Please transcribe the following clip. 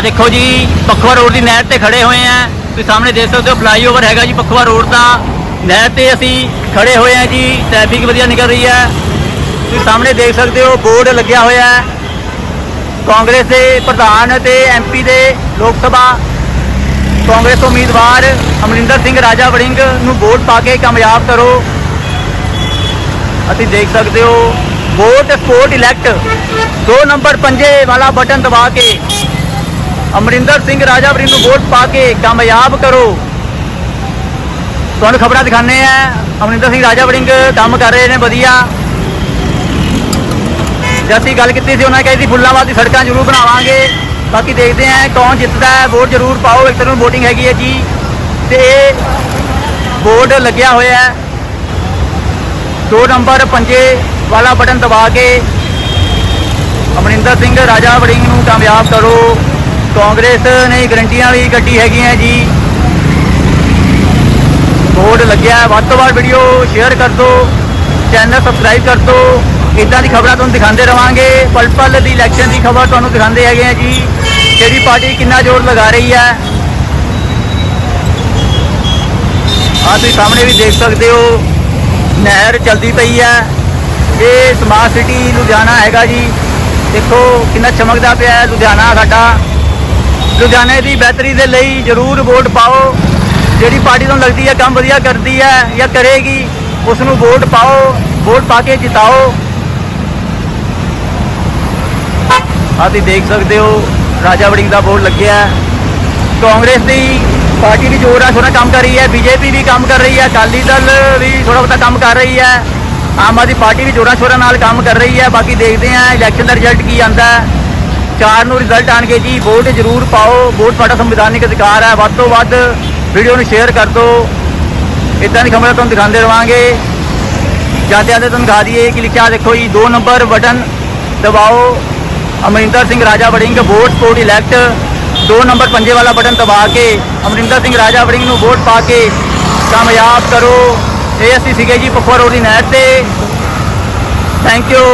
ਆ ਦੇਖੋ ਜੀ ਪਖਵਾ ਰੋਡ ਦੀ ਨਹਿਰ ਤੇ ਖੜੇ ਹੋਏ ਆ। ਤੁਸੀਂ ਸਾਹਮਣੇ ਦੇਖ ਸਕਦੇ ਹੋ ਫਲਾਈਓਵਰ ਹੈਗਾ ਜੀ ਪਖਵਾ ਰੋਡ ਦਾ। ਨਹਿਰ ਤੇ ਅਸੀਂ ਖੜੇ ਹੋਏ ਆ ਜੀ ਟ੍ਰੈਫਿਕ ਵਧੀਆ ਨਿਕਲ ਰਹੀ ਹੈ। ਤੁਸੀਂ ਸਾਹਮਣੇ ਦੇਖ ਸਕਦੇ ਹੋ, ਬੋਰਡ ਲੱਗਿਆ ਹੋਇਆ ਹੈ। ਕਾਂਗਰਸ ਦੇ ਪ੍ਰਧਾਨ ਤੇ ਐਮਪੀ ਦੇ ਲੋਕ ਸਭਾ। ਕਾਂਗਰਸ ਉਮੀਦਵਾਰ ਅਮਰਿੰਦਰ ਸਿੰਘ ਰਾਜਾ ਵੜਿੰਗ ਨੂੰ ਵੋਟ ਪਾ ਕੇ ਕਾਮਯਾਬ ਕਰੋ। ਅਸੀਂ ਦੇਖ ਸਕਦੇ ਹੋ, ਵੋਟ ਸਪੋਰਟ ਇਲੈਕਟ ਦੋ ਨੰਬਰ ਪੰਜੇ ਵਾਲਾ ਬਟਨ ਦਬਾ ਕੇ ਅਮਰਿੰਦਰ ਸਿੰਘ ਰਾਜਾ ਵੜਿੰਗ ਨੂੰ ਵੋਟ ਪਾ ਕੇ ਕਾਮਯਾਬ ਕਰੋ। ਤੁਹਾਨੂੰ ਖਬਰਾਂ ਦਿਖਾਣੇ ਆ ਅਮਰਿੰਦਰ ਸਿੰਘ ਰਾਜਾ ਵੜਿੰਗ ਕੰਮ ਕਰ ਰਹੇ ਨੇ, ਵਧੀਆ। ਜੇ ਅਸੀਂ ਗੱਲ ਕੀਤੀ ਸੀ, ਉਹਨਾਂ ਕਹੀ ਸੀ ਫੁੱਲਾਂਵਾਲ ਦੀ ਸੜਕਾਂ ਜ਼ਰੂਰ ਬਣਾਵਾਂਗੇ। ਬਾਕੀ ਦੇਖਦੇ ਆਂ ਕੌਣ ਜਿੱਤਦਾ ਹੈ। ਵੋਟ ਜ਼ਰੂਰ ਪਾਓ। ਇੱਕ ਤਰ੍ਹਾਂ VOTING ਹੈਗੀ ਹੈ ਜੀ। ਤੇ ਇਹ ਬੋਰਡ ਲੱਗਿਆ ਹੋਇਆ ਹੈ। ਦੋ ਨੰਬਰ ਪੰਜੇ ਵਾਲਾ ਬਟਨ ਦਬਾ ਕੇ ਅਮਰਿੰਦਰ ਸਿੰਘ ਰਾਜਾ ਵੜਿੰਗ ਨੂੰ ਕਾਮਯਾਬ ਕਰੋ। ਕਾਂਗਰਸ ਨੇ ਗਰੰਟੀਆਂ ਵੀ ਕੱਢੀ ਹੈਗੀਆਂ ਜੀ। ਬੋਰਡ ਲੱਗਿਆ ਵੱਧ ਤੋਂ ਵੱਧ ਵੀਡੀਓ ਸ਼ੇਅਰ ਕਰ ਦਿਓ। ਚੈਨਲ ਸਬਸਕ੍ਰਾਈਬ ਕਰ ਦਿਓ। ਇਦਾਂ ਦੀ ਖਬਰਾਂ ਤੁਹਾਨੂੰ ਦਿਖਾਉਂਦੇ ਰਵਾਂਗੇ। ਪਲ ਪਲ ਦੀ ਇਲੈਕਸ਼ਨ ਦੀ ਖਬਰ ਤੁਹਾਨੂੰ ਦਿਖਾਉਂਦੇ ਹੈਗੇ ਆ ਜੀ। ਕਿਹੜੀ ਪਾਰਟੀ ਕਿੰਨਾ ਜ਼ੋਰ ਲਗਾ ਰਹੀ ਹੈ। ਆਹ ਤੁਸੀਂ ਸਾਹਮਣੇ ਵੀ ਦੇਖ ਸਕਦੇ ਹੋ। ਨਹਿਰ ਚਲਦੀ ਪਈ ਹੈ। ਇਹ ਸਮਾਰਟ ਸਿਟੀ ਲੁਧਿਆਣਾ ਹੈਗਾ ਜੀ। ਦੇਖੋ ਕਿੰਨਾ ਚਮਕਦਾ ਪਿਆ ਲੁਧਿਆਣਾ ਸਾਡਾ। ਲੁਧਿਆਣੇ ਦੀ ਬਿਹਤਰੀ ਦੇ ਲਈ ਜ਼ਰੂਰ ਵੋਟ ਪਾਓ। ਜਿਹੜੀ ਪਾਰਟੀ ਤੁਹਾਨੂੰ ਲੱਗਦੀ ਹੈ ਕੰਮ ਵਧੀਆ ਕਰਦੀ ਹੈ ਜਾਂ ਕਰੇਗੀ ਉਸ ਨੂੰ ਵੋਟ ਪਾਓ, ਵੋਟ ਪਾ ਕੇ ਜਿਤਾਓ। ਆਹ ਤੁਸੀਂ ਦੇਖ ਸਕਦੇ ਹੋ, ਰਾਜਾ ਵੜਿੰਗ ਦਾ ਵੋਟ ਲੱਗਿਆ। ਕਾਂਗਰਸ ਦੀ ਪਾਰਟੀ ਵੀ ਜ਼ੋਰ ਆ ਥੋੜਾ ਕੰਮ ਕਰ ਰਹੀ ਹੈ, ਬੀਜੇਪੀ ਵੀ ਕੰਮ ਕਰ ਰਹੀ ਹੈ, ਅਕਾਲੀ ਦਲ ਵੀ ਥੋੜਾ ਬਹੁਤਾ ਕੰਮ ਕਰ ਰਹੀ ਹੈ। ਆਮ ਆਦਮੀ ਪਾਰਟੀ ਵੀ ਜੋਰਾਂ ਸ਼ੋਰਾਂ ਨਾਲ ਕੰਮ ਕਰ ਰਹੀ ਹੈ। ਬਾਕੀ ਦੇਖਦੇ ਹਾਂ ਇਲੈਕਸ਼ਨ ਦਾ ਰਿਜ਼ਲਟ ਕੀ ਆਂਦਾ ਹੈ। ਚਾਰ ਨੂੰ ਰਿਜ਼ਲਟ ਆਣਗੇ ਜੀ ਵੋਟ ਜ਼ਰੂਰ ਪਾਓ ਵੋਟ ਤੁਹਾਡਾ ਸੰਵਿਧਾਨਿਕ ਅਧਿਕਾਰ ਹੈ। ਵੱਧ ਤੋਂ ਵੱਧ ਵੀਡੀਓ ਨੂੰ ਸ਼ੇਅਰ ਕਰ ਦਿਓ। ਇਦਾਂ ਦੀ ਖਬਰਾਂ ਤੁਹਾਨੂੰ ਦਿਖਾਉਂਦੇ ਰਵਾਂਗੇ। ਜਾਂਦੇ ਜਾਂਦੇ ਤੁਹਾਨੂੰ ਦਿਖਾ ਦਈਏ ਕਿ ਲਿਖਿਆ ਦੇਖੋ ਜੀ 2 ਨੰਬਰ ਬਟਨ ਦਬਾਓ। Amarinder Singh Raja Warring vote support elect 2 number ਪੰਜੇ ਵਾਲਾ ਬਟਨ ਦਬਾ ਕੇ ਅਮਰਿੰਦਰ ਸਿੰਘ ਰਾਜਾ ਵੜਿੰਗ ਨੂੰ ਵੋਟ ਪਾ ਕੇ ਕਾਮਯਾਬ ਕਰੋ। ਇਹ ਅਸੀਂ ਸੀਗੇ ਜੀ ਪਖਵਾ ਰੋਡ ਦੀ ਨਹਿਰ ਤੇ। Thank you